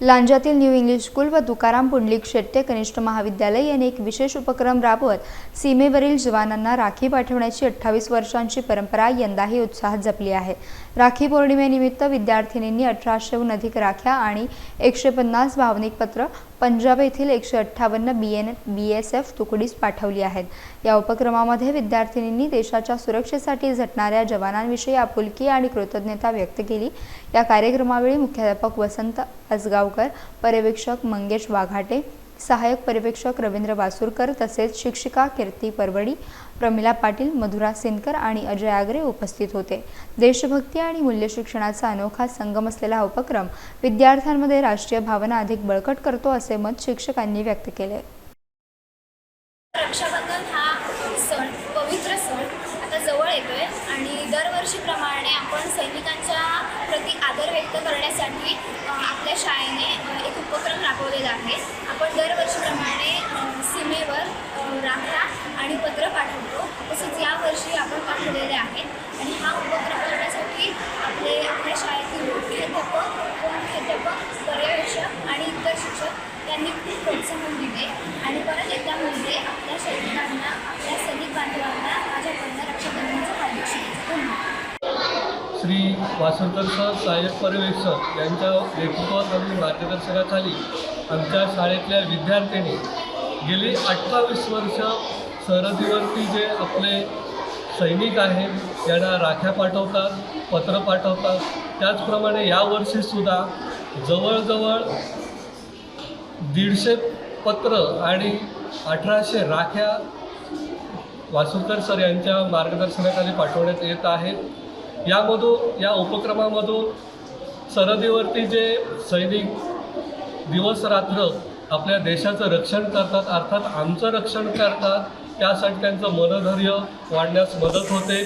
लांजातील new English school व तुकाराम पुंडलिक शेट्टे कनिष्ठ महाविद्यालय यांनी एक विशेष उपक्रम राबवत सीमेवरील जवानांना राखी पाठवण्याची अठ्ठावीस वर्षांची परंपरा यंदाही उत्साहात जपली आहे. राखी पौर्णिमेनिमित्त विद्यार्थिनींनी अठराशेहून अधिक राख्या आणि एकशे पन्नास भावनिक पत्र पंजाब येथील एकशे अठ्ठावन्न B N B S F तुकडीस पाठवली आहेत. या उपक्रमामध्ये विद्यार्थिनींनी देशाच्या सुरक्षेसाठी झटणाऱ्या जवानांविषयी आपुलकी आणि कृतज्ञता व्यक्त केली. या कार्यक्रमावेळी मुख्याध्यापक वसंत गावकर पर्यवेक्षक मंगेश वाघाटे सहाय्यक पर्यवेक्षक रवींद्र वासुरकर तसेच शिक्षिका कीर्ती परवडी प्रमिला पाटील मधुरा सिनकर आणि अजय आगरे उपस्थित होते. देशभक्ती आणि मूल्य शिक्षणाचा अनोखा संगम असलेला हा उपक्रम विद्यार्थ्यांमध्ये राष्ट्रीय भावना अधिक बळकट करतो असे मत शिक्षकांनी व्यक्त केले. रक्षाबंधन हा सण पवित्र सण आता जवळ येतोय आणि दरवर्षीप्रमाणे आपण सैनिकांच्या प्रति आदर व्यक्त करण्यासाठी आपल्या शाळेने एक उपक्रम राबवलेला आहे. आपण दरवर्षीप्रमाणे सीमेवर राखा आणि पत्र पाठवतो. तसंच यावर्षी आपण पाठवलेले आहेत. आणि हा उपक्रम करण्यासाठी आपले आपल्या शाळेतील मुख्याध्यापक उपमुख्याध्यापक पर्यवेक्षक आणि इतर शिक्षक त्यांनी खूप प्रोत्साहन दिले. आणि परत एकदा म्हणजे आपल्या सैनिकांना आपल्या सैनिक बांधवांना श्री वासुरकर सर सहाय्यक पर्यवेक्षक यांच्या नेतृत्वात आणि मार्गदर्शनाखाली आमच्या शाळेतल्या विद्यार्थ्यांनी गेली अठ्ठावीस वर्ष सरहदीवरती जे आपले सैनिक आहेत त्यांना राख्या पाठवतात पत्र पाठवतात. त्याचप्रमाणे यावर्षीसुद्धा जवळजवळ दीडशे पत्र आणि अठराशे राख्या वासुकर सर यांच्या मार्गदर्शनाखाली पाठवण्यात येत आहेत. यामधून या उपक्रमामधून सरहदीवरती जे सैनिक दिवस रात्र आपल्या देशाचं रक्षण करतात अर्थात आमचं रक्षण करतात त्यासाठी त्यांचं मनधैर्य वाढण्यास मदत होते.